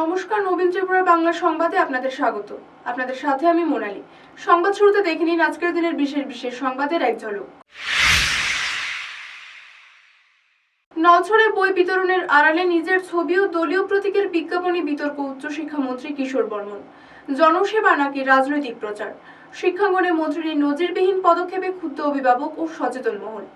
নমস্কার, নবীন ত্রিপুরা বাংলা সংবাদে আপনাদের স্বাগত। আপনাদের সাথে আমি মোনালি। সংবাদ শুরুতে দেখে নিন আজকের দিনের বিশেষ বিশেষ সংবাদের এক ঝলক। নছরে বই বিতরণের আড়ালে নিজের ছবি ও দলীয় প্রতীকের বিজ্ঞাপনী বিতর্ক উচ্চশিক্ষামন্ত্রী কিশোর বর্মন। জনসেবা নাকি রাজনৈতিক প্রচার? শিক্ষাঙ্গনে মন্ত্রীর নজিরবিহীন পদক্ষেপে ক্ষুব্ধ অভিভাবক ও সচেতন মহল।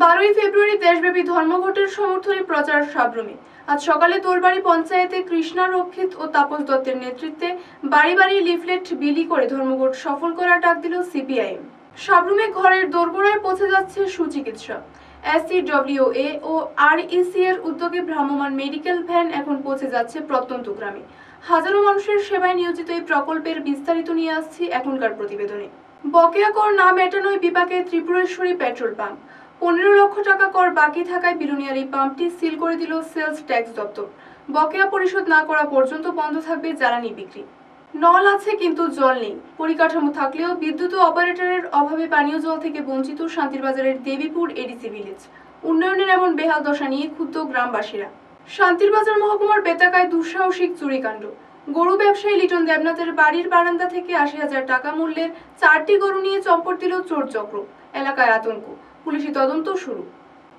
বারোই ফেব্রুয়ারি দেশব্যাপী ধর্মঘটের সমর্থনে প্রচার সাবরুমে। আজ সকালে তোলবাড়ি পঞ্চায়েতে কৃষ্ণা রক্ষিত ও তাপস দত্তের নেতৃত্বে বাড়ি বাড়ি লিফলেট বিলি করে ধর্মঘট সফল করার ডাক দিল সিপিআইএম। সাবরুমে ঘরের দোরগোড়ায় পৌঁছে যাচ্ছে সুচিকিৎসা এসিডব্লিউএ ও আরইসি এর উদ্যোগে ভ্রাম্যমাণ মেডিকেল ভ্যান এখন পৌঁছে যাচ্ছে প্রত্যন্ত গ্রামে। হাজারো মানুষের সেবায় নিয়োজিত এই প্রকল্পের বিস্তারিত নিয়ে আসছি এখনকার প্রতিবেদনে। বকেয়া কর না মেটানোয় বিপাকে ত্রিপুরেশ্বরী পেট্রোল পাম্প। পনেরো লক্ষ টাকা কর বাকি থাকায় বিলুনিয়ার এই পাম্পটি সিল করে দিল সেলস ট্যাক্স দপ্তর। বকেয়া পরিশোধ না করা পর্যন্ত বন্ধ থাকবে জ্বালানি বিক্রি। নল আছে, কিন্তু জল নেই। পরিকাঠামো থাকলেও বিদ্যুৎ অপারেটরের অভাবে পানীয় জল থেকে বঞ্চিত শান্তিরবাজারের দেবীপুর এডিসি ভিলেজ। উন্নয়নের এমন বেহাল দশা নিয়ে ক্ষুব্ধ গ্রামবাসীরা। শান্তিরবাজার মহকুমার বেতাকায় দুঃসাহসিক চুরিকাণ্ড। গরু ব্যবসায়ী লিটন দেবনাথের বাড়ির বারান্দা থেকে আশি হাজার টাকা মূল্যের চারটি গরু নিয়ে চম্পট দিল চোর চক্র। এলাকায় আতঙ্ক। পুলিশি তদন্ত শুরু।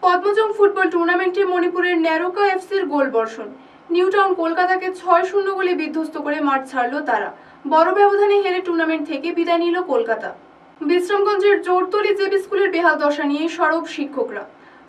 পদ্মজং ফুটবল টুর্নামেন্টে মণিপুরের ন্যারোকা এফসির গোল বর্ষণ। নিউ টাউন কলকাতাকে ছয় শূন্য গোলে বিধ্বস্ত করে মাঠ ছাড়লো তারা। বড় ব্যবধানে হেরে টুর্নামেন্ট থেকে বিদায় নিল কলকাতা। বিশ্রামগঞ্জের জোরতলি জেবি স্কুলের বেহাল দশা নিয়ে সরব শিক্ষকরা।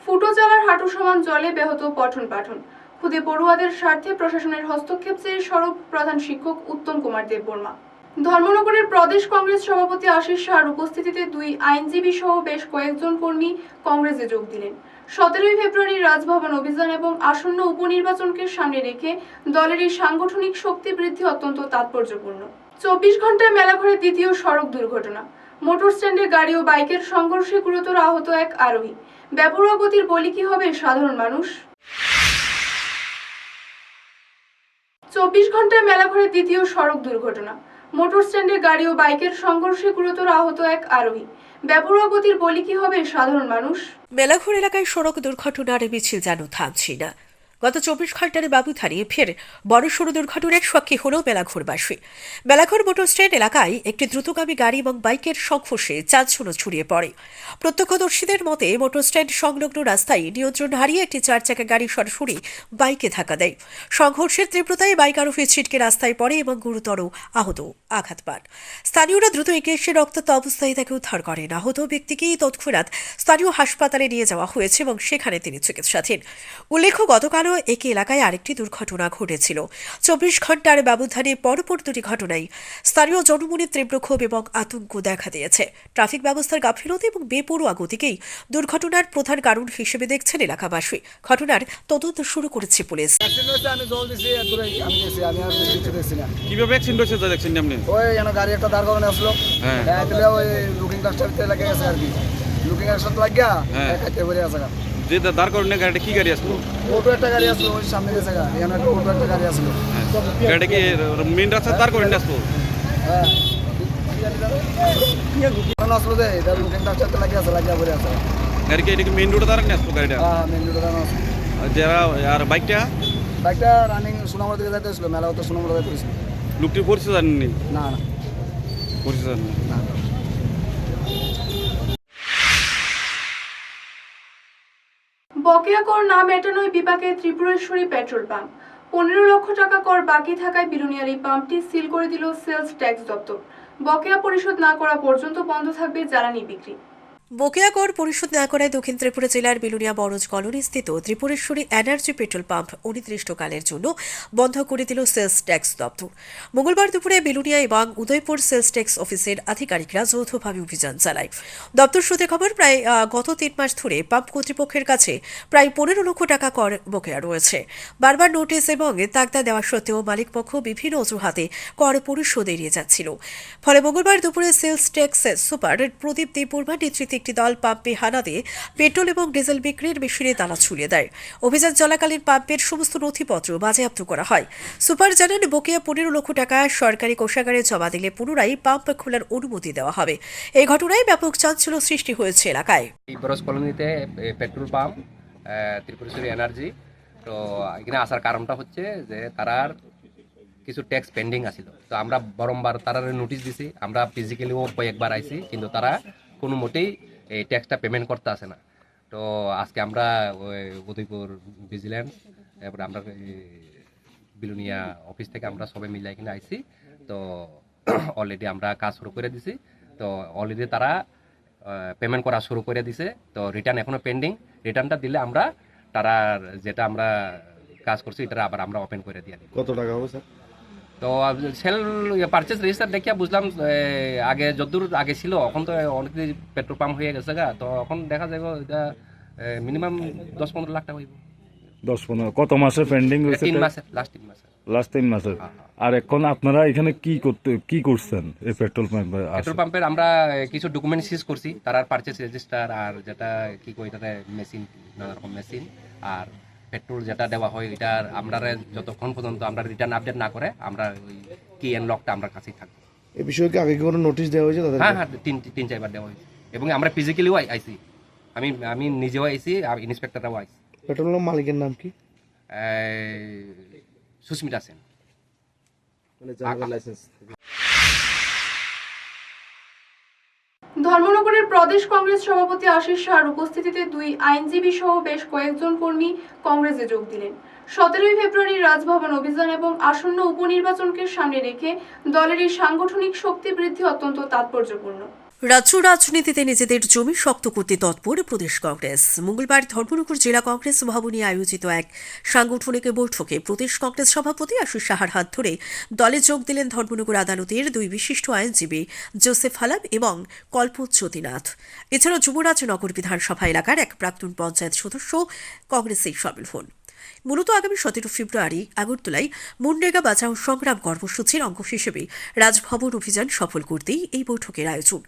ফুটো চালার হাঁটু সমান জলে ব্যাহত পঠন পাঠন। খুদে পড়ুয়াদের স্বার্থে প্রশাসনের হস্তক্ষেপ চেয়ে সরব প্রধান শিক্ষক উত্তম কুমার দেববর্মা। ধর্মনগরের প্রদেশ কংগ্রেস সভাপতি আশিস শাহর উপস্থিতিতে দুই আইনজীবী সহ বেশ কয়েকজন কর্মী কংগ্রেসে যোগ দিলেন। সতেরোই ফেব্রুয়ারি রাজভবন অভিযান এবং আসন্ন উপনির্বাচনকে সামনে রেখে দলের এই সাংগঠনিক শক্তি বৃদ্ধি অত্যন্ত তাৎপর্যপূর্ণ। চব্বিশ ঘন্টায় মেলাঘরে দ্বিতীয় সড়ক দুর্ঘটনা। মোটর স্ট্যান্ডে গাড়ি ও বাইকের সংঘর্ষে গুরুতর আহত এক আরোহী। বেপরোয়া গতির বলি কি হবে সাধারণ মানুষ? চব্বিশ ঘন্টায় মেলাঘরে দ্বিতীয় সড়ক দুর্ঘটনা। মোটর স্ট্যান্ডে গাড়ি ও বাইকের সংঘর্ষে গুরুতর আহত এক আরোহী। বেপরোয়া গতির বলি কি হবে, সাধারণ মানুষ? মেলাঘর এলাকায় সড়ক দুর্ঘটনার মিছিল যেন থামছি না। গত চব্বিশ ঘণ্টার বাবুথারি ফের বড়সড় দুর্ঘটনার সাক্ষী হল মেলাঘরবাসী মেলাঘর মোটর স্ট্যান্ড এলাকায় একটি দ্রুতগামী গাড়ি এবং বাইকের সংঘর্ষে চাঞ্চল্য ছড়িয়ে পড়ে। প্রত্যক্ষদর্শীদের মতে মোটর স্ট্যান্ড সংলগ্ন রাস্তায় নিয়ন্ত্রণ হারিয়ে একটি চার চাকা গাড়ি সরাসরি বাইকে ধাক্কা দেয়। সংঘর্ষের তীব্রতায় বাইক আরোহী ছিটকে রাস্তায় পড়ে এবং গুরুতর আহত আঘাত পান। স্থানীয়রা দ্রুত এগিয়ে এসে রক্তাক্ত অবস্থায় তাকে উদ্ধার করেন। আহত ব্যক্তিকে তৎক্ষণাৎ স্থানীয় হাসপাতালে নিয়ে যাওয়া হয়েছে এবং সেখানে তিনি চিকিৎসাধীন। উল্লেখ্য, গতকালও একই এলাকায় আরেকটি দুর্ঘটনা ঘটেছিল। চব্বিশ ঘণ্টার ব্যবধানে পরপর দুটি ঘটনায় স্থানীয় জনমনে তীব্র ক্ষোভ এবং আতঙ্ক দেখা দিয়েছে। ট্রাফিক ব্যবস্থার গাফিলতি এবং বেপরোয়া গতিকেই দুর্ঘটনার প্রধান কারণ হিসেবে দেখছেন এলাকাবাসী। ঘটনার তদন্ত শুরু করেছে পুলিশ। কীভাবে অ্যাক্সিডেন্ট হয়েছে তা দেখছেন আপনি? ওই গাড়ি একটা দাঁড় করানো আসলো। হ্যাঁ। হ্যাঁ ওই লুকিং গ্লাসটার লেগে গেছে আর কি। লুকিং গ্লাসটা লাগিয়া হ্যাঁ। খাইতে পড়ে আছে যে দাঁড় করেন গাড়িটা কি গাড়ি আসলো? অটো একটা গাড়ি আসলো ওই সামনে গেছে গা এখানে একটা অটো একটা গাড়ি আসলো। হ্যাঁ। গাড়িটা কি মেন রাস্তা দাঁড় করেন আসলো? হ্যাঁ। আসলো যে এটা লুকিং গ্লাসটাতে লাগিয়ে আছে লাগিয়া পড়ে আছে। গাড়ি কি এটা কি মেন রোডে দাঁড়ান আসলো গাড়িটা? হ্যাঁ মেন রোডে দাঁড়ানো আর যারা আর বাইকটা বাইকটা রানিং সোনামুড়া দিকে যাইতে ছিল মেলা তো সোনামুড়া যাইতে হয়েছিল। লোকটি পরিচয় জানেননি? না না। পরিচয় জানেন না। বকেয়া কর না মেটানোয় বিপাকে ত্রিপুরেশ্বরী পেট্রোল পাম্প। পনেরো লক্ষ টাকা কর বাকি থাকায় বিলুনিয়ার এই পাম্পটি সিল করে দিল সেলস ট্যাক্স দপ্তর। বকেয়া পরিশোধ না করা পর্যন্ত বন্ধ থাকবে জ্বালানি বিক্রি। বকেয়া কর পরিশোধ না করায় দক্ষিণ ত্রিপুরা জেলার বিলুনিয়া বরজ কলোনি স্থিত ত্রিপুরেশ্বরী এনার্জি পেট্রোল পাম্প অনির্দিষ্টকালের জন্য বন্ধ করে দিল সেলস ট্যাক্স দপ্তর। মঙ্গলবার দুপুরে বিলুনিয়া এবং উদয়পুর সেলস ট্যাক্স অফিসের আধিকারিকরা যৌথভাবে অভিযান চালায়। দপ্তর সূত্রে খবর, প্রায় গত তিন মাস ধরে পাম্প কর্তৃপক্ষের কাছে প্রায় পনেরো লক্ষ টাকা কর বকেয়া রয়েছে। বারবার নোটিশ এবং তাগদা দেওয়া সত্ত্বেও মালিকপক্ষ বিভিন্ন অজুহাতে কর পরিশোধ এড়িয়ে যাচ্ছিল। ফলে মঙ্গলবার দুপুরে sales tax super Pradip Debbarma নেতৃত্বে একটি দল পাম্পে হানা দিয়ে পেট্রোল এবং ডিজেল বিক্রির মেশিনে তালা ছুড়ে দেয়। অভিযান চলাকালীন পাম্পের সমস্ত নথিপত্র বাজেয়াপ্ত করা হয়। সুপার জানান, বকেয়া পনেরো লক্ষ টাকা সরকারি কোষাগারে জমা দিলে পুনরায় পাম্প খোলার অনুমতি দেওয়া হবে। এই ঘটনায় ব্যাপক চাঞ্চল্য সৃষ্টি হয়েছে এলাকায়। Petrol pump Tripureshwari energy. তো এখানে আসার কারণটা হচ্ছে যে তারার কিছু ট্যাক্স পেন্ডিং আছিল। তো আমরা বারংবার তারা নোটিশ দিছি, আমরা ফিজিক্যালিও কয়েকবার আইছি, কিন্তু তারা কোনো মতেই এই ট্যাক্সটা পেমেন্ট করতে আসে না। তো আজকে আমরা ওই উদয়পুর ভিজিল্যান্স তারপরে আমরা বিলুনিয়া অফিস থেকে আমরা সবাই মিলে এখানে আইছি। তো অলরেডি আমরা কাজ শুরু করে দিছি। তো অলরেডি তারা পেমেন্ট করা শুরু করে দিছে। তো রিটার্ন এখনও পেন্ডিং রিটার্নটা দিলে আমরা তারা যেটা আমরা কাজ করছি এটা আবার আমরা ওপেন করে দিয়ে দিই কত টাকা হবে, স্যার? তো সেল পারচেস রেজিস্টার দেখিয়া বুঝলাম আগে যদ্দূর আগে ছিল এখন তো অনেক পেট্রোল পাম্প হয়ে গেছে গা তো এখন দেখা যাবে এটা মিনিমাম দশ পনেরো লাখ টাকা হইব। দশ পনেরো কত মাসে পেন্ডিং হয়েছে তিন মাসে লাস্ট তিন মাসে। লাস্ট তিন মাসের হ্যাঁ, আর এখন আপনারা এখানে কি করতে কি করছেন এই পেট্রোল পাম্পে পেট্রোল পাম্পের আমরা কিছু ডকুমেন্ট সিজ করছি তার পারচেস রেজিস্টার আর যেটা কি কই মেশিন নানা রকম মেশিন আর পেট্রোল যেটা দেওয়া হয় এটা আমরা যতক্ষণ পর্যন্ত আমরা রিটার্ন আপডেট না করে আমরা ওই কি এন লকটা আমরা কাছেই থাকব। এই বিষয়ে কি আগে কোনো নোটিশ দেওয়া হয়েছে তাদের হ্যাঁ হ্যাঁ তিন তিন চারবার দেওয়া হয়েছে। এবং আমরা ফিজিক্যালিও আইসি আমি আমি নিজেও আইসি আর ইন্সপেক্টররাও আইসি পেট্রোল পাম্প মালিকের নাম কি? সুস্মিতা সেন। ধর্মনগরের প্রদেশ কংগ্রেস সভাপতি আশিস শাহর উপস্থিতিতে দুই আইনজীবী সহ বেশ কয়েকজন কর্মী কংগ্রেসে যোগ দিলেন। সতেরোই ফেব্রুয়ারি রাজভবন অভিযান এবং আসন্ন উপনির্বাচনকে সামনে রেখে দলের এই সাংগঠনিক শক্তি বৃদ্ধি অত্যন্ত তাৎপর্যপূর্ণ। রাজ্য রাজনীতিতে নিজেদের জমি শক্ত করতে তৎপর প্রদেশ কংগ্রেস। মঙ্গলবার ধর্মনগর জেলা কংগ্রেস ভবনে আয়োজিত এক সাংগঠনিক বৈঠকে প্রদেশ কংগ্রেস সভাপতি আশিস সাহার হাত ধরে দলে যোগ দিলেন ধর্মনগর আদালতের দুই বিশিষ্ট আইনজীবী জোসেফ হালাম এবং কল্পজ্যোতিনাথ এছাড়াও যুবরাজনগর বিধানসভা এলাকার এক প্রাক্তন পঞ্চায়েত সদস্য কংগ্রেসে সামিল হন। মূলত আগামী সতেরো ফেব্রুয়ারি আগরতলায় মুন্ডেগা বাঁচাও সংগ্রাম কর্মসূচির অঙ্গ হিসেবে রাজভবন অভিযান সফল করতেই এই বৈঠকের আয়োজন।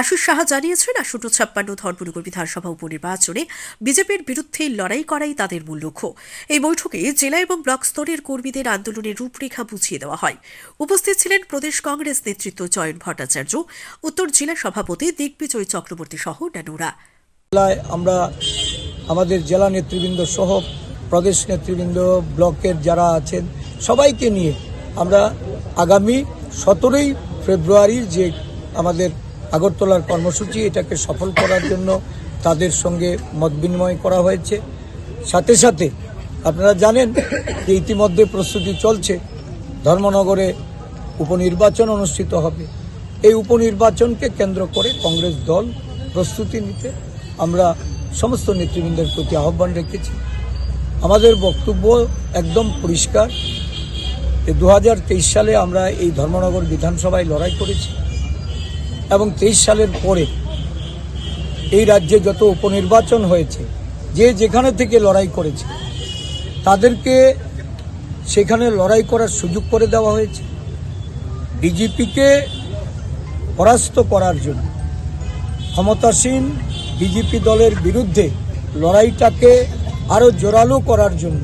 আশিস সাহা জানিয়েছেন, আসন্ন ছাপ্পান্ন ধর্মনগর বিধানসভা উপনির্বাচনে বিজেপির বিরুদ্ধে লড়াই করাই তাদের মূল লক্ষ্য। এই বৈঠকে জেলা এবং ব্লক স্তরের কর্মীদের আন্দোলনের রূপরেখা বুঝিয়ে দেওয়া হয়। উপস্থিত ছিলেন প্রদেশ কংগ্রেস নেতৃত্ব চয়ন ভট্টাচার্য, উত্তর জেলা সভাপতি দিগ্বিজয় চক্রবর্তী সহ অন্যান্যরা। আমরা আমাদের জেলা নেতৃবৃন্দ সহ প্রদেশ নেতৃবৃন্দ, ব্লকের যারা আছেন, সবাইকে নিয়ে আমরা আগামী সতেরোই ফেব্রুয়ারির যে আমাদের আগরতলার কর্মসূচি, এটাকে সফল করার জন্য তাদের সঙ্গে মত বিনিময় করা হয়েছে। সাথে সাথে আপনারা জানেন যে ইতিমধ্যে প্রস্তুতি চলছে। ধর্মনগরে উপনির্বাচন অনুষ্ঠিত হবে। এই উপনির্বাচনকে কেন্দ্র করে কংগ্রেস দল প্রস্তুতি নিতে আমরা সমস্ত নেতৃবৃন্দের প্রতি আহ্বান রেখেছি। আমাদের বক্তব্য একদম পরিষ্কার যে দু হাজার তেইশ সালে আমরা এই ধর্মনগর বিধানসভায় লড়াই করেছি এবং তেইশ সালের পরে এই রাজ্যে যত উপনির্বাচন হয়েছে, যে যেখানে থেকে লড়াই করেছে, তাদেরকে সেখানে লড়াই করার সুযোগ করে দেওয়া হয়েছে। বিজেপিকে পরাস্ত করার জন্য ক্ষমতাসীন বিজেপি দলের বিরুদ্ধে লড়াইটাকে আরও জোরালো করার জন্য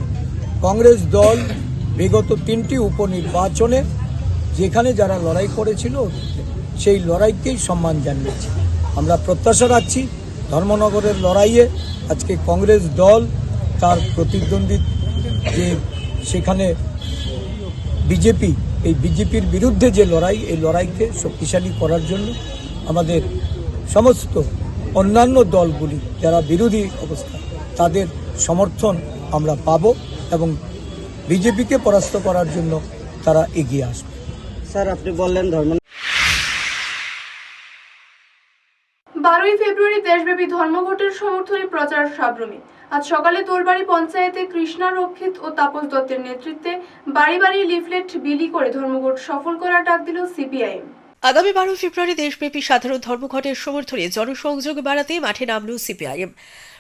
কংগ্রেস দল বিগত তিনটি উপনির্বাচনে যেখানে যারা লড়াই করেছিল, সেই লড়াইকেই সম্মান জানিয়েছে। আমরা প্রত্যাশা রাখছি ধর্মনগরের লড়াইয়ে আজকে কংগ্রেস দল তার প্রতিদ্বন্দ্বী যে সেখানে বিজেপি, এই বিজেপির বিরুদ্ধে যে লড়াই, এই লড়াইকে শক্তিশালী করার জন্য আমাদের সমস্ত অন্যান্য দলগুলি যারা বিরোধী অবস্থা, তাদের সমর্থন আমরা পাব এবং বিজেপিকে পরাস্ত করার জন্য তারা এগিয়ে আসবে। স্যার আপনি বললেন ধর্ম বারোই ফেব্রুয়ারি দেশব্যাপী ধর্মঘটের সমর্থনে প্রচার সাবরুমে। আজ সকালে তোলবাড়ি পঞ্চায়েতে কৃষ্ণা রক্ষিত ও তাপস দত্তের নেতৃত্বে বাড়ি বাড়ি লিফলেট বিলি করে ধর্মঘট সফল করার ডাক দিল সিপিআইএম। আগামী বারো ফেব্রুয়ারি দেশব্যাপী সাধারণ ধর্মঘটের সমর্থনে জনসংযোগ বাড়াতে মাঠে নামল সিপিআইএম।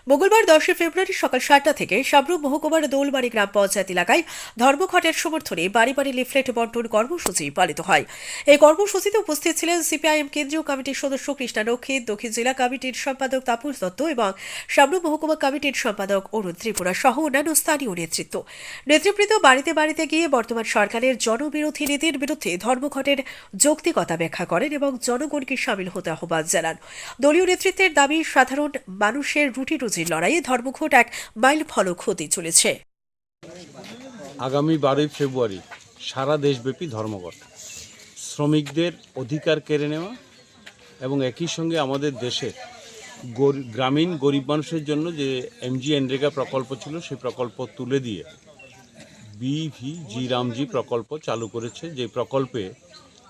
মঙ্গলবার দশই ফেব্রুয়ারি সকাল সাতটা থেকে সাবরুম মহকুমার দোলবাড়ি গ্রাম পঞ্চায়েত এলাকায় ধর্মঘটের সমর্থনে বাড়ি বাড়ি লিফলেট বন্টন কর্মসূচি পালিত হয়। এই কর্মসূচিতে উপস্থিত ছিলেন সিপিআইএম কেন্দ্রীয় কমিটির সদস্য কৃষ্ণা রক্ষিত দক্ষিণ জেলা কমিটির সম্পাদক তাপস দত্ত এবং সাবরুম মহকুমা কমিটির সম্পাদক অরুণ ত্রিপুরা সহ অন্যান্য স্থানীয় নেতৃত্ব। নেতৃবৃন্দ বাড়িতে বাড়িতে গিয়ে বর্তমান সরকারের জনবিরোধী নীতির বিরুদ্ধে ধর্মঘটের যৌক্তিকতা ব্যাখ্যা করেন এবং জনগণকে সামিল হতে আহ্বান জানান। দলীয় নেতৃত্বের দাবি, সাধারণ মানুষের রুটি রুজির লড়াইয়ে ধর্মঘট এক মাইল ফলক হতে চলেছে। আগামী বারোই ফেব্রুয়ারি সারা দেশব্যাপী ধর্মঘট। শ্রমিকদের অধিকার কেড়ে নেওয়া এবং একই সঙ্গে আমাদের গরি- গ্রামীণ গরিব মানুষের জন্য যে এমজি এনরেগা প্রকল্প ছিল, সেই প্রকল্প তুলে দিয়ে বিভি জি রামজি প্রকল্প চালু করেছে। যে প্রকল্পে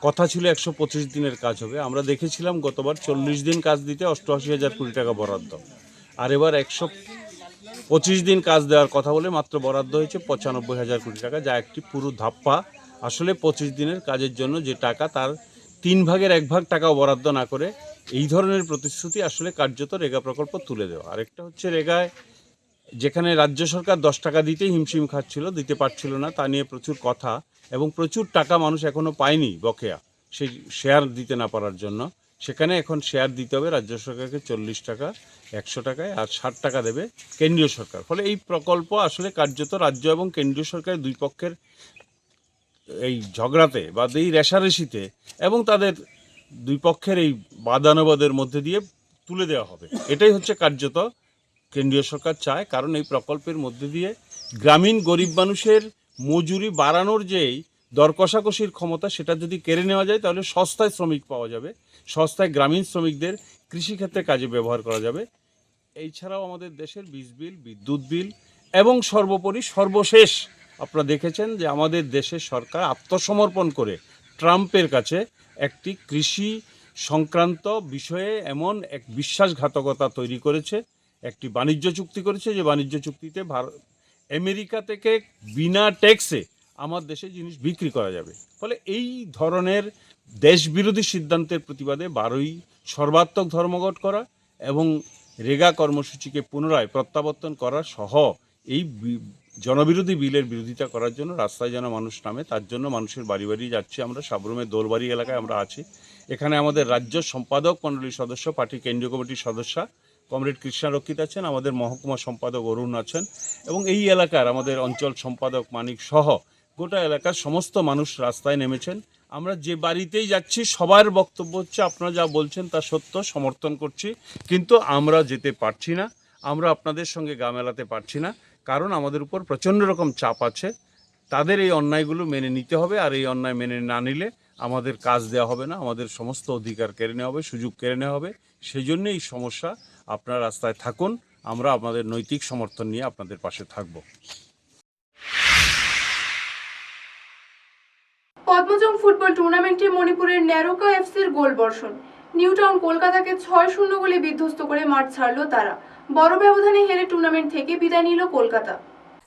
কথা ছিল একশো পঁচিশ দিনের কাজ হবে। আমরা দেখেছিলাম গতবার চল্লিশ দিন কাজ দিতে অষ্টআশি হাজার কোটি টাকা বরাদ্দ। আর এবার একশো পঁচিশ দিন কাজ দেওয়ার কথা বলে মাত্র বরাদ্দ হয়েছে পঁচানব্বই হাজার কোটি টাকা, যা একটি পুরো ধাপ্পা। আসলে পঁচিশ দিনের কাজের জন্য যে টাকা, তার তিন ভাগের এক ভাগ টাকাও বরাদ্দ না করে এই ধরনের প্রতিশ্রুতি আসলে কার্যত রেগা প্রকল্প তুলে দেওয়া। আরেকটা হচ্ছে রেগায়, যেখানে রাজ্য সরকার দশ টাকা দিতেই হিমশিম খাচ্ছিল, দিতে পারছিল না, তা নিয়ে প্রচুর কথা এবং প্রচুর টাকা মানুষ এখনও পায়নি বকেয়া, সেই শেয়ার দিতে না পারার জন্য। সেখানে এখন শেয়ার দিতে হবে রাজ্য সরকারকে চল্লিশ টাকা, একশো টাকায় আর ষাট টাকা দেবে কেন্দ্রীয় সরকার। ফলে এই প্রকল্প আসলে কার্যত রাজ্য এবং কেন্দ্রীয় সরকারের দুই পক্ষের এই ঝগড়াতে বা এই রেশারেশিতে এবং তাদের দুই পক্ষের এই বাদানুবাদের মধ্যে দিয়ে তুলে দেওয়া হবে। এটাই হচ্ছে কার্যত কেন্দ্রীয় সরকার চায়, কারণ এই প্রকল্পের মধ্যে দিয়ে গ্রামীণ গরিব মানুষের মজুরি বাড়ানোর যেই দর কষাকষির ক্ষমতা সেটা যদি কেড়ে নেওয়া যায়, তাহলে সস্তায় শ্রমিক পাওয়া যাবে। সস্তায় গ্রামীণ শ্রমিকদের কৃষিক্ষেত্রে কাজে ব্যবহার করা যাবে। এই ছাড়াও আমাদের দেশের বীজ বিল, বিদ্যুৎ বিল এবং সর্বোপরি সর্বশেষ আপনারা দেখেছেন যে আমাদের দেশের সরকার আত্মসমর্পণ করে ট্রাম্পের কাছে একটি কৃষি সংক্রান্ত বিষয়ে এমন এক বিশ্বাসঘাতকতা তৈরি করেছে, একটি বাণিজ্য চুক্তি করেছে যে বাণিজ্য চুক্তিতে ভারত আমেরিকা থেকে বিনা ট্যাক্সে আমার দেশে জিনিস বিক্রি করা যাবে। ফলে এই ধরনের দেশবিরোধী সিদ্ধান্তের প্রতিবাদে বারোই সর্বাত্মক ধর্মঘট করা এবং রেগা কর্মসূচিকে পুনরায় প্রত্যাবর্তন করা সহ এই জনবিরোধী বিলের বিরোধিতা করার জন্য রাস্তায় যেন মানুষ নামে, তার জন্য মানুষের বাড়ি বাড়ি যাচ্ছি আমরা সাবরুমের দোলবাড়ি এলাকায় আমরা আছি। এখানে আমাদের রাজ্য সম্পাদক মণ্ডলীর সদস্য পার্টি কেন্দ্রীয় কমিটির সদস্য, কমরেড কৃষ্ণা রক্ষিত আছেন, আমাদের মহকুমা সম্পাদক অরুণ আছেন এবং এই এলাকার আমাদের অঞ্চল সম্পাদক মানিক সহ গোটা এলাকার সমস্ত মানুষ রাস্তায় নেমেছেন। আমরা যে বাড়িতেই যাচ্ছি, সবার বক্তব্য হচ্ছে আপনারা যা বলছেন তা সত্য, সমর্থন করছি। কিন্তু আমরা যেতে পারছি না, আমরা আপনাদের সঙ্গে গা মেলাতে পারছি না, কারণ আমাদের উপর প্রচণ্ড রকম চাপ আছে। তাদের এই অন্যায়গুলো মেনে নিতে হবে, আর এই অন্যায় মেনে না নিলে আমাদের কাজ দেওয়া হবে না, আমাদের সমস্ত অধিকার কেড়ে নেওয়া হবে, সুযোগ কেড়ে নেওয়া হবে। সেই জন্য এই সমস্যা আপনার রাস্তায় থাকুন, আমরা আমাদের নৈতিক সমর্থন নিয়ে আপনাদের পাশে থাকব। পদ্মজং ফুটবল টুর্নামেন্টে মণিপুরের ন্যারোকা এফসির গোল বর্ষণ। নিউটাউন কলকাতাকে ছয় শূন্য গোলে বিধ্বস্ত করে মাঠ ছাড়ল তারা। বড় ব্যবধানে হেরে টুর্নামেন্ট থেকে বিদায় নিল কলকাতা।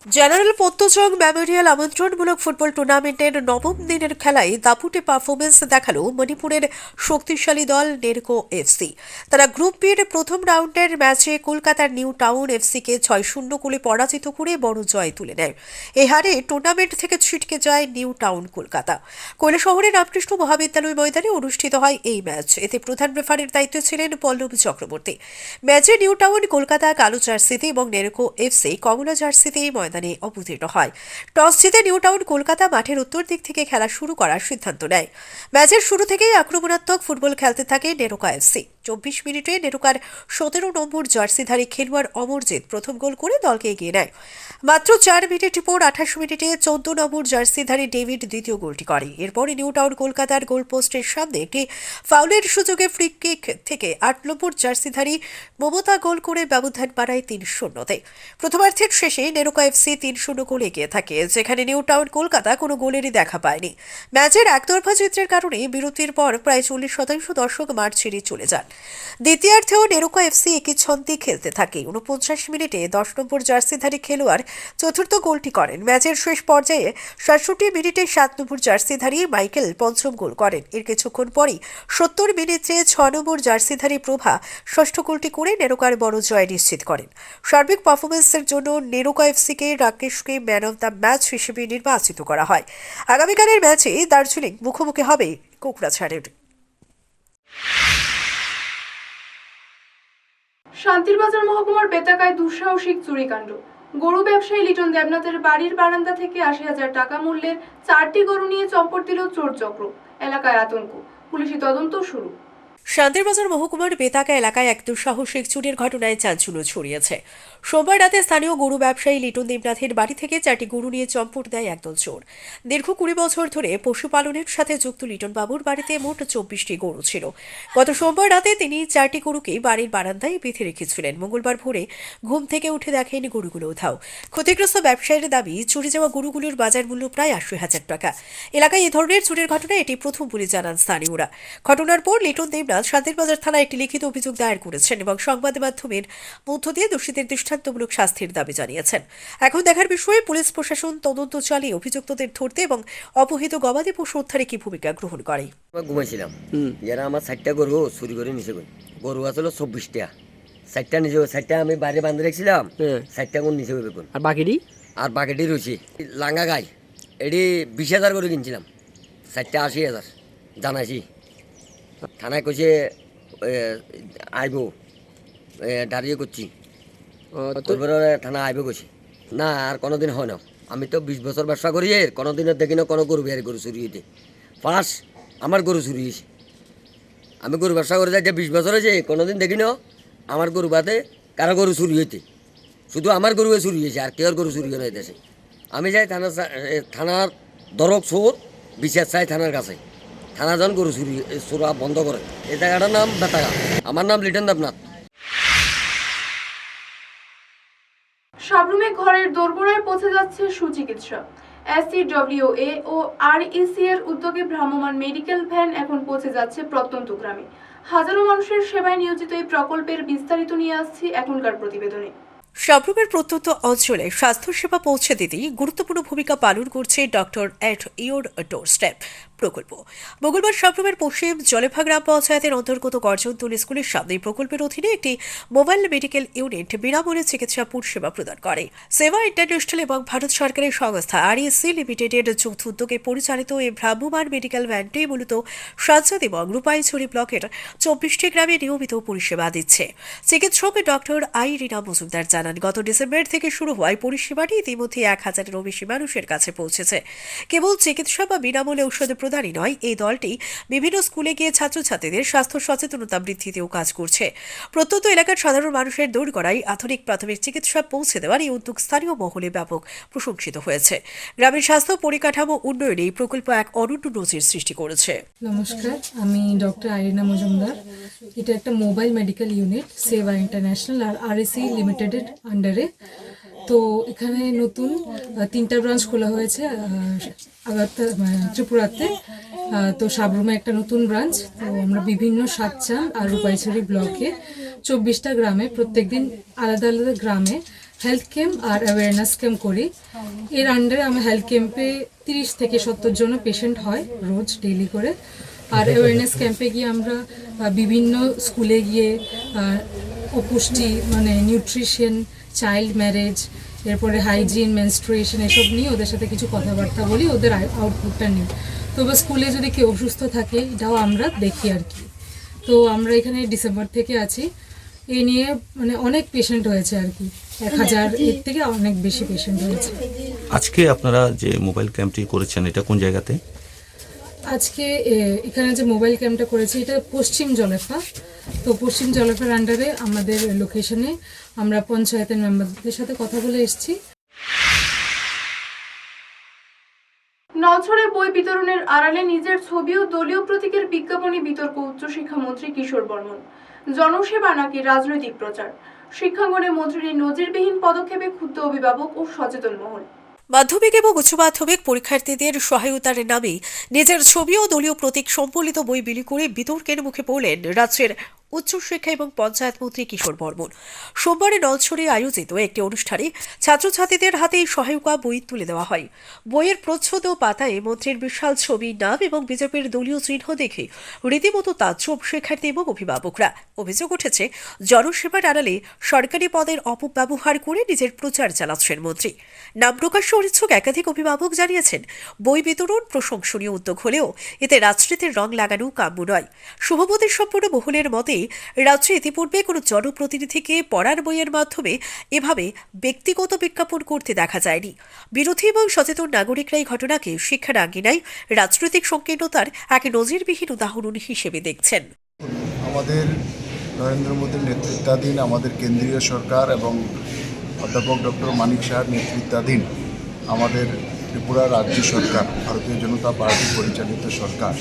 জেনারেল পত্তচং মেমোরিয়াল আমন্ত্রণমূলক ফুটবল টুর্নামেন্টের নবম দিনের খেলায় দাপুটে পারফরমেন্স দেখাল মণিপুরের শক্তিশালী দল নেরকো এফসি। তারা গ্রুপ বির প্রথম রাউন্ডের ম্যাচে কলকাতার নিউ টাউন এফসিকে ছয় শূন্য গোলে পরাজিত করে বড় জয় তুলে নেয়। এ হারে টুর্নামেন্ট থেকে ছিটকে যায় নিউ টাউন কলকাতা। কৈলা শহরের রামকৃষ্ণ মহাবিদ্যালয় ময়দানে অনুষ্ঠিত হয় এই ম্যাচ এতে প্রধান রেফারির দায়িত্বে ছিলেন পল্লব চক্রবর্তী। ম্যাচে নিউ টাউন কলকাতা কালো জার্সিতে এবং নেরকো এফসি কমলা জার্সিতে ময়দানে অবতীর্ণ হয়। টস জিতে নিউ টাউন কলকাতা মাঠের উত্তর দিক থেকে খেলা শুরু করার সিদ্ধান্ত নেয়। ম্যাচের শুরু থেকেই আক্রমণাত্মক ফুটবল খেলতে থাকে নেরোকা এফসি। চব্বিশ মিনিটে নেরোকার সতেরো নম্বর জার্সিধারী খেলোয়াড় অমরজিৎ প্রথম গোল করে দলকে এগিয়ে নেয়। মাত্র চার মিনিট পর আঠাশ মিনিটে চোদ্দ নম্বর জার্সিধারী ডেভিড দ্বিতীয় গোলটি করে। এরপরে নিউ টাউন কলকাতার গোল পোস্টের সামনে একটি ফাউলের সুযোগে ফ্রি কিক থেকে আট নম্বর জার্সিধারী মমতা গোল করে ব্যবধান বাড়ায় তিন শূন্যতে। প্রথমার্ধের শেষে নেরোকা এফসি তিন শূন্য গোলে এগিয়ে থাকে, যেখানে নিউ টাউন কলকাতা কোনো গোলেরই দেখা পায়নি। ম্যাচের একতরফা চিত্রের কারণে বিরতির পর প্রায় চল্লিশ শতাংশ দর্শক মাঠ ছেড়ে চলে যান। দ্বিতীয়ার্ধেও নেরোকা এফসি একই ছন্দে খেলতে থাকে। উনপঞ্চাশ মিনিটে দশ নম্বর জার্সিধারী খেলোয়াড় চতুর্থ গোলটি করেন। ম্যাচের শেষ পর্যায়ে সাতষট্টি মিনিটে সাত নম্বর জার্সিধারী মাইকেল পঞ্চম গোল করেন। এর কিছুক্ষণ পরই সত্তর মিনিটে ছ নম্বর জার্সিধারী প্রভা ষষ্ঠ গোলটি করে নেরোকার বড় জয় নিশ্চিত করেন। সার্বিক পারফরমেন্সের জন্য নেরোকা এফসিকে রাকেশকে ম্যান অব দ্য ম্যাচ হিসেবে নির্বাচিত করা হয়। আগামীকালের ম্যাচে দার্জিলিং মুখোমুখি হবে কোকড়াঝাড়ের শান্তিরবাজার মহকুমার বেতাকায় দুঃসাহসিক চুরিকাণ্ড। গরু ব্যবসায়ী লিটন দেবনাথের বাড়ির বারান্দা থেকে আশি হাজার টাকা মূল্যের চারটি গরু নিয়ে চম্পট দিল চোর চক্র, এলাকায় আতঙ্ক। পুলিশি তদন্ত শুরু। শান্তিরবাজার মহকুমার বেতাকা এলাকায় এক দুঃসাহসিক চুরির ঘটনায় চাঞ্চল্য ছড়িয়েছে। সোমবার রাতে স্থানীয় গরু ব্যবসায়ী লিটন দেবনাথের বাড়ি থেকে চারটি গরু নিয়ে চম্পট দেয় একদল চোর। দীর্ঘ কুড়ি বছর ধরে পশুপালনের সাথে যুক্ত লিটন বাবুর বাড়িতে মোট চব্বিশটি গরু ছিল। গত সোমবার রাতে তিনি চারটি গরুকে বাড়ির বারান্দায় বেঁধে রেখেছিলেন। মঙ্গলবার ভোরে ঘুম থেকে উঠে দেখেন গরুগুলো উধাও। ক্ষতিগ্রস্ত ব্যবসায়ীর দাবি, চুরি যাওয়া গরুগুলোর বাজার মূল্য প্রায় আশি হাজার টাকা। এলাকায় এ ধরনের চুরির ঘটনা এটি প্রথম বলে জানান স্থানীয়রা। ঘটনার পর লিটন দেবনাথ সাদের বাজার থানায় একটি লিখিত অভিযোগ দায়ের করেছেন এবং সংবাদ মাধ্যমের মধ্য দিয়ে দোষীদের দৃষ্টান্তমূলক শাস্তির দাবি জানিয়েছেন। এখন দেখার বিষয়ে পুলিশ প্রশাসন তদন্ত চালিয়ে অভিযুক্তদের ধরতে এবং অপহৃত গবাদি পশু উদ্ধারে কি ভূমিকা গ্রহণ করে? ঘুমাইছিলাম। যারা আমার ষাটটা গরু চুরি করে নিচে গই গরু আসলো চব্বিশটা। ষাটটা নিজে ষাটটা আমি বাইরে বান্ধে রেখেছিলাম। ষাটটা কোন নিচে বেগুন। আর বাকিটি? আর বাকিটি রয়েছে। লাঙ্গা গাই। এটি বিশ হাজার করে কিনছিলাম। ষাটটা আশি হাজার। জানাইছি। থানায় কইছে আইব। এ, দাঁড়িয়ে করছি। থানা আইব কইছে? না, আর কোনোদিন হয় না। আমি তো বিশ বছর ব্যবসা করি কোনোদিনও দেখি না কোনো গরু বিহারি গরু চুরি হইতে। ফার্স্ট আমার গরু চুরি হয়েছে আমি গরু ব্যবসা করে যাই যে বিশ বছর হয়েছে কোনোদিন দেখি না আমার গরু বাদে কারও গরু চুরি হইতে। শুধু আমার গরু চুরি হয়েছে আর কেউর গরু চুরি হয়ে দেশে আমি যাই থানা থানার দরক চোর, বিচার চাই থানার কাছে। থানা যান গরু চুরি চোরা বন্ধ করে। এই জায়গাটার নাম বেতাগা। আমার নাম লিটন দেবনাথ। সাবরুমে ঘরের দোরগোড়ায় পৌঁছে যাচ্ছে সুচিকিৎসা এসিডব্লিউএ ও আরইসি এর উদ্যোগে ভ্রাম্যমাণ মেডিকেল ভ্যান এখন পৌঁছে যাচ্ছে প্রত্যন্ত গ্রামে। হাজারো মানুষের সেবায় নিয়োজিত এই প্রকল্পের বিস্তারিত নিয়ে আসছি এখনকার প্রতিবেদনে। সাবরুমের প্রত্যন্ত অঞ্চলে স্বাস্থ্যসেবা পৌঁছে দিতেই গুরুত্বপূর্ণ ভূমিকা পালন করছে doctor at your doorstep প্রকল্প। মঙ্গলবার সাবরুমের পশ্চিম জলেফা গ্রাম পঞ্চায়েতের অন্তর্গত গর্জনতুল স্কুলের সামনে প্রকল্পের অধীনে একটি মোবাইল মেডিকেল ইউনিট বিনামূল্যে চিকিৎসা পরিষেবা প্রদান করে। সেবা ইন্টারন্যাশনাল এবং ভারত সরকারের সংস্থা আরইসি লিমিটেডের যৌথ উদ্যোগে পরিচালিত এই ভ্রাম্যমাণ মেডিকেল ভ্যানটি মূলত সাজ্জাদ এবং রূপাইছড়ি ব্লকের চব্বিশটি গ্রামে নিয়মিত পরিষেবা দিচ্ছে। চিকিৎসক ডক্টর আই রিনা মজুমদার জানান, গত ডিসেম্বর থেকে শুরু হওয়া এই পরিষেবাটি ইতিমধ্যে এক হাজারেরও বেশি মানুষের কাছে পৌঁছেছে। কেবল চিকিৎসা বা বিনামূল্যে ঔষধ প্রদানই নয়, এই দলটি বিভিন্ন স্কুলে গিয়ে ছাত্রছাত্রীদের স্বাস্থ্য সচেতনতা বৃদ্ধিতেও কাজ করছে। প্রত্যন্ত এলাকার সাধারণ মানুষের দূর করাই আধুনিক প্রাথমিক চিকিৎসা পৌঁছে দেওয়ার এই উদ্যোগ স্থানীয় মহলে ব্যাপক প্রশংসিত হয়েছে। গ্রামের স্বাস্থ্য পরিকাঠামো উন্নয়নে এই প্রকল্প এক অনন্য নজির সৃষ্টি করেছে। নমস্কার, আমি ডক্টর আইরিনা মজুমদার। এটা একটা mobile medical unit, Seva international আর আরএসি লিমিটেডের আন্ডারে তো এখানে নতুন তিনটা ব্রাঞ্চ খোলা হয়েছে আগরতলা মানে ত্রিপুরাতে। তো সাবরুমে একটা নতুন ব্রাঞ্চ, তো আমরা বিভিন্ন সাতচান আর রূপাইছড়ি ব্লকে চব্বিশটা গ্রামে প্রত্যেকদিন আলাদা আলাদা গ্রামে হেলথ ক্যাম্প আর অ্যাওয়ারনেস ক্যাম্প করি। এর আন্ডারে আমি হেলথ ক্যাম্পে তিরিশ থেকে সত্তর জন পেশেন্ট হয় রোজ ডেলি করে। আর অ্যাওয়ারনেস ক্যাম্পে গিয়ে আমরা বিভিন্ন স্কুলে গিয়ে অপুষ্টি মানে নিউট্রিশন চাইল্ড ম্যারেজ এরপরে হাইজিন মেনস্ট্রুয়েশন এসব নিয়ে ওদের সাথে কিছু কথাবার্তা বলি ওদের আউটপুটটা নিই। তো এবার স্কুলে যদি কেউ অসুস্থ থাকে এটাও আমরা দেখি আর কি। তো আমরা এখানে ডিসেম্বর থেকে আছি। এই নিয়ে মানে অনেক পেশেন্ট হয়েছে আর কি। এক হাজার এর থেকে অনেক বেশি পেশেন্ট হয়েছে। আজকে আপনারা যে মোবাইল ক্যাম্পটি করেছেন এটা কোন জায়গাতে? আজকে এখানে যে মোবাইল ক্যাম্পটা করেছি, এটা পশ্চিম জলেফা। তো পশ্চিম জলেফার আন্ডারে আমাদের লোকেশনে আমরা পঞ্চায়েতের মেম্বারদের সাথে কথা বলে এসেছি। নছরে বই বিতরণের আড়ালে নিজের ছবি ও দলীয় প্রতীকের বিজ্ঞাপনী বিতর্ক উচ্চশিক্ষামন্ত্রী কিশোর বর্মন। জনসেবা নাকি রাজনৈতিক প্রচার? শিক্ষাঙ্গনে মন্ত্রীর নজিরবিহীন পদক্ষেপে ক্ষুব্ধ অভিভাবক ও সচেতন মহল। মাধ্যমিক এবং উচ্চ মাধ্যমিক পরীক্ষার্থীদের সহায়তার নামে নিজের ছবি ও দলীয় প্রতীক সম্বলিত বই বিলি করে বিতর্কের মুখে পড়লেন রাজ্যের উচ্চশিক্ষা এবং পঞ্চায়েত মন্ত্রী কিশোর বর্মন। সোমবারে নলছড়ে আয়োজিত একটি অনুষ্ঠানে ছাত্রছাত্রীদের হাতে সহায়িকা বই তুলে দেওয়া হয়। বইয়ের প্রচ্ছদ ও পাতায় মন্ত্রীর বিশাল ছবি নাম এবং বিজেপির দলীয় চিহ্ন দেখে রীতিমতো তাজ্জব শিক্ষার্থী এবং অভিভাবকরা। অভিযোগ উঠেছে জনসেবার আড়ালে সরকারি পদের অপব্যবহার করে নিজের প্রচার চালাচ্ছেন মন্ত্রী। নাম প্রকাশ্য অনিচ্ছুক একাধিক অভিভাবক জানিয়েছেন, বই বিতরণ প্রশংসনীয় উদ্যোগ হলেও এতে রাজনীতির রং লাগানো কাম্য নয়। শুভপতির সম্পূর্ণ বহুলের মতে রাজ্যে ইতিপূর্বে কোনো জনপ্রতিনিধিকে পড়ার বইয়ের মাধ্যমে এভাবে ব্যক্তিগত বিজ্ঞাপন করতে দেখা যায়নি। বিরোধী এবং সচেতন নাগরিকরা এই ঘটনাকে শিক্ষার আঙ্গিনায় রাজনৈতিক সংকীর্ণতার এক নজিরবিহীন উদাহরণ হিসেবে দেখছেন। আমাদের নরেন্দ্র মোদীর নেতৃত্বাধীন আমাদের কেন্দ্রীয় সরকার এবং অধ্যাপক ডক্টর মানিক শাহর নেতৃত্বাধীন আমাদের ত্রিপুরা রাজ্য সরকার, ভারতীয় জনতা পার্টি পরিচালিত সরকার,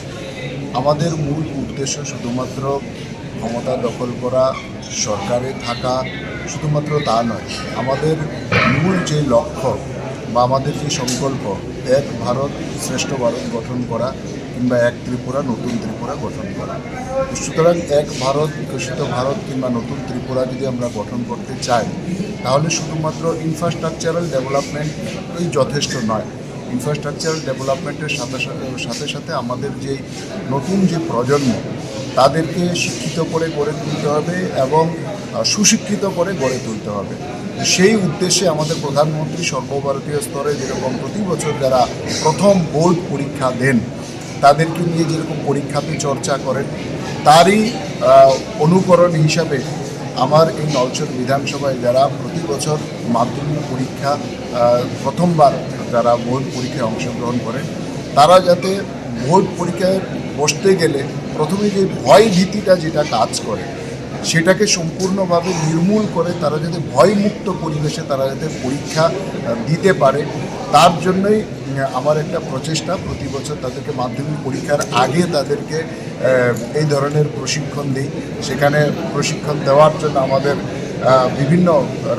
আমাদের মূল উদ্দেশ্য শুধুমাত্র ক্ষমতা দখল করা সরকারে থাকা শুধুমাত্র তা নয়, আমাদের মূল যে লক্ষ্য বা আমাদের যে সংকল্প, এক ভারত শ্রেষ্ঠ ভারত গঠন করা কিংবা এক ত্রিপুরা, নতুন ত্রিপুরা গঠন করা। সুতরাং এক ভারত, বিকশিত ভারত কিংবা নতুন ত্রিপুরা যদি আমরা গঠন করতে চাই, তাহলে শুধুমাত্র ইনফ্রাস্ট্রাকচারাল ডেভেলপমেন্টই যথেষ্ট নয়। ইনফ্রাস্ট্রাকচারাল ডেভেলপমেন্টের সাথে সাথে সাথে সাথে আমাদের যে নতুন যে প্রজন্ম তাদেরকে শিক্ষিত করে গড়ে তুলতে হবে এবং সুশিক্ষিত করে গড়ে তুলতে হবে। সেই উদ্দেশ্যে আমাদের প্রধানমন্ত্রী সর্বভারতীয় স্তরে যেরকম প্রতি বছর যারা প্রথম বোর্ড পরীক্ষা দেন, তাদেরকে নিয়ে যেরকম পরীক্ষাতে চর্চা করেন, তারই অনুকরণ হিসাবে আমার এই নলচর বিধানসভায় যারা প্রতি বছর মাধ্যমিক পরীক্ষা প্রথমবার যারা বোর্ড পরীক্ষায় অংশগ্রহণ করেন, তারা যাতে বোর্ড পরীক্ষায় বসতে গেলে প্রথমে যে ভয় ভীতিটা যেটা কাজ করে, সেটাকে সম্পূর্ণভাবে নির্মূল করে তারা যাতে ভয়মুক্ত পরিবেশে তারা যাতে পরীক্ষা দিতে পারে, তার জন্যই আমার একটা প্রচেষ্টা প্রতি বছর তাদেরকে মাধ্যমিক পরীক্ষার আগে তাদেরকে এই ধরনের প্রশিক্ষণ দিই। সেখানে প্রশিক্ষণ দেওয়ার জন্য আমাদের বিভিন্ন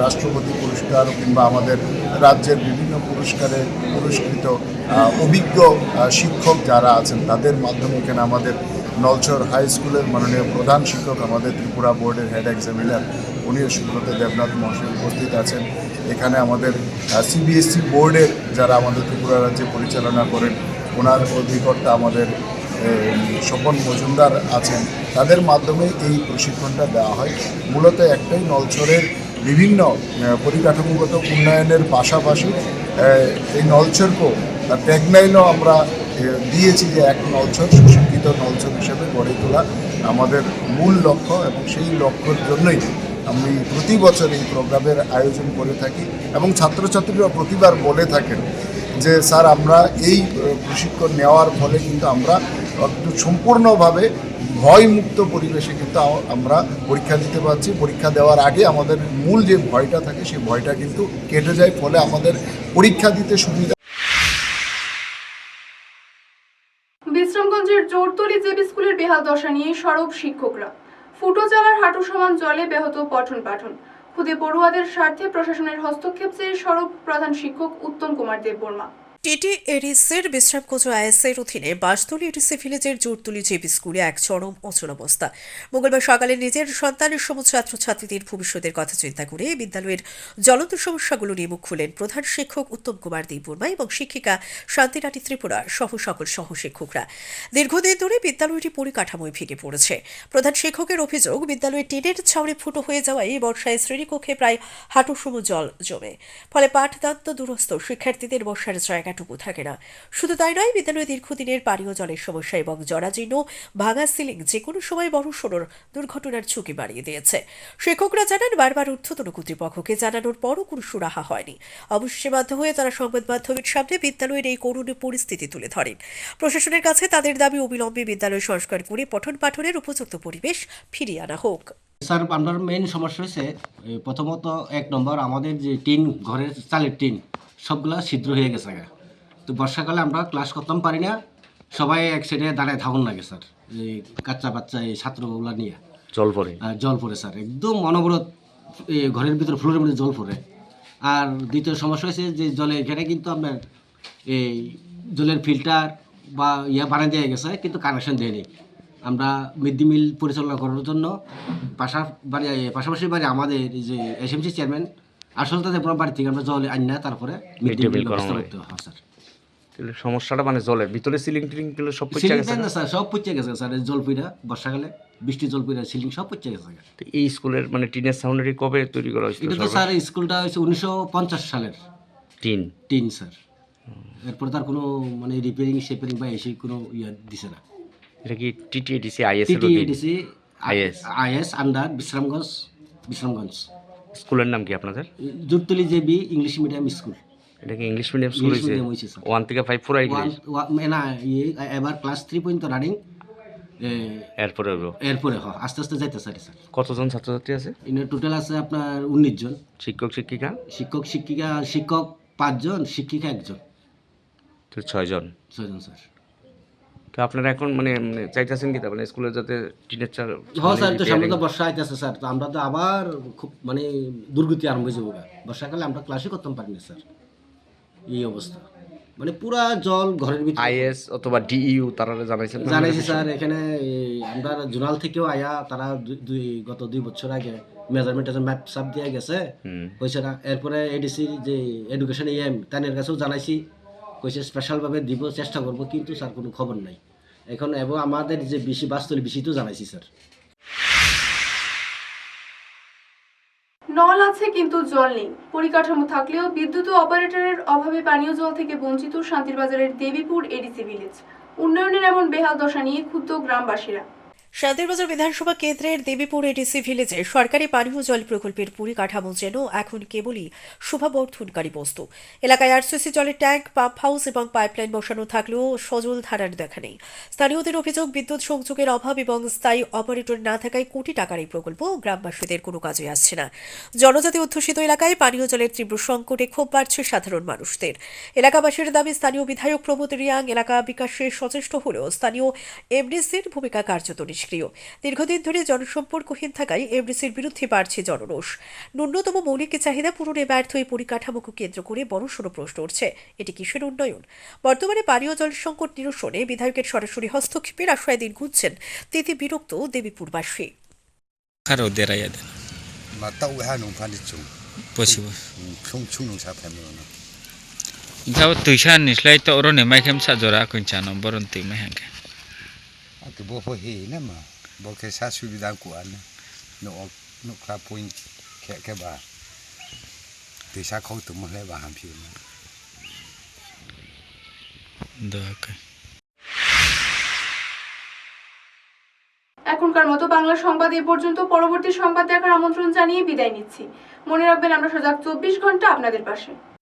রাষ্ট্রপতি পুরস্কার কিংবা আমাদের রাজ্যের বিভিন্ন পুরস্কারে পুরস্কৃত অভিজ্ঞ শিক্ষক যারা আছেন, তাদের মাধ্যমে এখানে আমাদের নলচর হাই স্কুলের মাননীয় প্রধান শিক্ষক আমাদের ত্রিপুরা বোর্ডের হেড এক্সামিনার উনিও সুব্রত দেবনাথ মহাশয় উপস্থিত আছেন। এখানে আমাদের সিবিএসসি বোর্ডের যারা আমাদের ত্রিপুরা রাজ্যে পরিচালনা করেন, ওনার অধিকর্তা আমাদের স্বপন মজুমদার আছেন। তাদের মাধ্যমে এই প্রশিক্ষণটা দেওয়া হয়। মূলত একটাই নলছরের বিভিন্ন পরিকাঠামোগত উন্নয়নের পাশাপাশি এই নলছরকেও তার ট্যাগলাইনও আমরা দিয়েছি যে এক নলছর সুশিক্ষিত নলছর হিসেবে গড়ে তোলা আমাদের মূল লক্ষ্য এবং সেই লক্ষ্যের জন্যই আমি প্রতি বছর এই প্রোগ্রামের আয়োজন করে থাকি এবং ছাত্রছাত্রীরা প্রতিবার বলে থাকেন যে, স্যার, আমরা এই প্রশিক্ষণ নেওয়ার ফলে কিন্তু আমরা একটু সম্পূর্ণভাবে ভয়মুক্ত পরিবেশে কিন্তু আমরা পরীক্ষা দিতে পারছি। পরীক্ষা দেওয়ার আগে আমাদের মূল যে ভয়টা থাকে, সেই ভয়টা কিন্তু কেটে যায়। ফলে আমাদের পরীক্ষা দিতে সুবিধা জোরতলি স্কুলের বেহাল দশা নিয়ে সরব শিক্ষকরা। ফুটো চালার হাঁটু সমান জলে ব্যাহত পঠন পাঠন। খুদে পড়ুয়াদের স্বার্থে প্রশাসনের হস্তক্ষেপ চেয়ে সরব প্রধান শিক্ষক উত্তম কুমার দেববর্মা। টিটি এডিসের বিশ্রামগঞ্জ আইএসের অধীনে বাসতলী এডিসি ভিলেজের জোরতুলি জেবি স্কুলে এক চরম অচলাবস্থা মঙ্গলবার সকালে নিজের সন্তানের সম ছাত্রছাত্রীদের ভবিষ্যতের কথা চিন্তা করে বিদ্যালয়ের জ্বলন্ত সমস্যাগুলো নিয়ে মুখ খুলেন প্রধান শিক্ষক উত্তম কুমার দেববর্মা এবং শিক্ষিকা শান্তিরানী ত্রিপুরা সহ সকল সহ শিক্ষকরা দীর্ঘদিন ধরে বিদ্যালয়টি পরিকাঠামোয় ভেঙে পড়েছে। প্রধান শিক্ষকের অভিযোগ বিদ্যালয়ের টিনের ছাউনি ফুটো হয়ে যাওয়ায় বর্ষায় শ্রেণীকক্ষে প্রায় হাঁটুসম জল জমে। ফলে পাঠদান্ত দুরস্ত, শিক্ষার্থীদের বসার জায়গাটুকু থাকে না। শুধু তাই নয়, বিদ্যালয়ে দীর্ঘদিনের পানীয় জলের সমস্যা এবং জরাজীর্ণ, ভাঙা সিলিং যে কোনো সময় বড় সড়োর দুর্ঘটনার ঝুঁকি বাড়িয়ে দিয়েছে। শিক্ষকরা জানান, বারবার ঊর্ধ্বতন কর্তৃপক্ষকে জানানোর পরও কোনো সুরাহা হয়নি। অবশেষে বাধ্য হয়ে তারা সংবাদ মাধ্যমের সামনে বিদ্যালয়ের এই করুণ পরিস্থিতি তুলে ধরেন। প্রশাসনের কাছে তাদের দাবি অবিলম্বে বিদ্যালয় সংস্কার করে পঠন পাঠনের উপযুক্ত পরিবেশ ফিরিয়ে আনা হোক। স্যার, আপনার মেইন সমস্যা হয়েছে প্রথমত এক নম্বর, আমাদের যে টিন, ঘরের চালের টিন, সবগুলা ছিদ্র হয়ে গেছে গা। তো বর্ষাকালে আমরা ক্লাস করতাম পারি না। সবাই এক সাইডে দাঁড়ায় থাকুন লাগে স্যার এই কাচ্চা বাচ্চা এই ছাত্রগুলা নিয়ে। জল পড়ে জল পড়ে স্যার একদম অনবরত ঘরের ভিতরে ফ্লোরের মধ্যে জল পড়ে আর দ্বিতীয় সমস্যা হয়েছে যে জলে এখানে কিন্তু আপনার এই জলের ফিল্টার বা ইয়া বানিয়ে দেওয়া গেছে কিন্তু কানেকশন দেয়নি আমরা মিড ডে মিল পরিচালনা করার জন্য পাশা বাড়ি পাশাপাশি বাড়ি আমাদের যে এসএমসি চেয়ারম্যান আসলে তাদের বাড়ি থেকে আমরা জল আনি না তারপরে মিড ডে মিল ব্যবস্থা করতে হয় স্যার সমস্যাটা মানে জলের ভিতরে সিলিং টিলিংগুলো সব পচে গেছে না? স্যার সব পচে গেছে স্যার জল পইরা বর্ষাকালে বৃষ্টি জল পইরা সিলিং সব পচে গেছে তো এই স্কুলের মানে টিনের সাউন্ডারি কবে তৈরি করা হয়েছিল এটা তো স্যার স্কুলটা হয়েছে উনিশশো পঞ্চাশ সালের। টিন? টিন স্যার। এরপর তার কোনো মানে রিপেয়ারিং শেপারিং বা এসে কোনো ইয়ে দিছে না। এটা কি টিটিএডিসি আইএস এর TTADC IS IS under Bishramganj Bishramganj স্কুলের নাম কি আপনাদের? Jutatali JB English medium school. এটা কি ইংলিশ মিডিয়াম স্কুল ইংলিশ হয়েছে স্যার ওয়ান থেকে ফাইভ ফোর আই ওয়ান ওয়া- না ইয়ে এবার ক্লাস থ্রি পর্যন্ত রানিং এরপরে এরপরে হ আস্তে আস্তে যাইতে স্যার স্যার কতজন ছাত্রছাত্রী আছে? ইনে টোটাল আছে আপনার উনিশ জন। শিক্ষক শিক্ষিকা? শিক্ষক শিক্ষিকা শিক্ষক পাঁচজন শিক্ষিকা একজন। তো ছয়জন। ছয়জন স্যার তো আপনারা এখন মানে মানে চাইতেছেন কি মানে স্কুলে যাতে টিনেজার হ্যাঁ স্যার তো সামনে তো বর্ষা আইতেছে স্যার তো আমরা তো আবার খুব মানে দুর্গতি আরম্ভ হয়ে যাব বর্ষাকালে আমরা ক্লাসই করতাম পারি না স্যার এই অবস্থা। মানে পুরা জল ঘরের ভিতরে। আইএস অথবা ডিইউ তারা জানাইছেন? জানাইছি স্যার এখানে আমরা জোনাল থেকেও আয়া তারা দুই- গত দুই বছর আগে মেজারমেন্ট ম্যাপ সাপ দিয়ে গেছে। হয়েছে না এরপরে এডিসি যে এডুকেশন ইএম তাদের কাছেও জানাইছি। কইছে স্পেশালভাবে দিব চেষ্টা করব কিন্তু স্যার কোনো খবর নাই। এখন এবং আমাদের যে বেশি বাস্তলে বেশি তো জানাইছি স্যার। নল আছে, কিন্তু জল নেই। পরিকাঠামো থাকলেও বিদ্যুৎ অপারেটরের অভাবে পানীয় জল থেকে বঞ্চিত শান্তিরবাজারের দেবীপুর এডিসি ভিলেজ। উন্নয়নের এমন বেহাল দশা নিয়ে ক্ষুব্ধ গ্রামবাসীরা। শান্তিরবাজার বিধানসভা কেন্দ্রের দেবীপুর এডিসি ভিলেজে সরকারি পানীয় জল প্রকল্পের পরিকাঠামো যেন এখন কেবলই শোভাবর্ধনকারী বস্তু। এলাকায় আরসিসি জলের ট্যাঙ্ক, পাম্প হাউস এবং পাইপলাইন বসানো থাকলেও সজল ধারার দেখা নেই। স্থানীয়দের অভিযোগ, বিদ্যুৎ সংযোগের অভাব এবং স্থায়ী অপারেটর না থাকায় কোটি টাকার এই প্রকল্প গ্রামবাসীদের কোনো কাজে আসছে না। জনজাতি অধ্যুষিত এলাকায় পানীয় জলের তীব্র সংকটে ক্ষোভ বাড়ছে সাধারণ মানুষদের। এলাকাবাসীর দাবি, স্থানীয় বিধায়ক প্রমোদ রিয়াং এলাকা বিকাশে সচেষ্ট হলেও স্থানীয় এমডিসির ভূমিকা কার্যত নিষ্ক্রিয়। নিষ্ক্রিয় দীর্ঘদিন ধরে জনসম্পর্কহীন থাকায় এমডিসির বিরুদ্ধে বাড়ছে জনরোষ। ন্যূনতম মৌলিক চাহিদা পূরণে ব্যর্থ এই পরিকাঠামোকে কেন্দ্র করে বড়সড় প্রশ্ন উঠছে। এটি কিসের উন্নয়ন? বর্তমানে পানীয় জল সংকট নিরসনে বিধায়কের সরাসরি হস্তক্ষেপের আশ্রয় দিন ঘুরছেন তিতি বিরক্ত দেবীপুরবাসী ইখাও তুইসা নিসলাই তো ওরনে মাইখেম সাজরা কইছা নম্বর তুই মাইহাঙ্কা ke boho he na ma bo ke sa su bi dan ku an no no kla point ke ke ba te sa khau tu mo le ba ham phi ma da ke এখনকার মতো বাংলা সংবাদ এ পর্যন্ত পরবর্তী সংবাদ দেখার আমন্ত্রণ জানিয়ে বিদায় নিচ্ছি মনে রাখবেন আমরা সজাগ চব্বিশ ঘণ্টা আপনাদের পাশে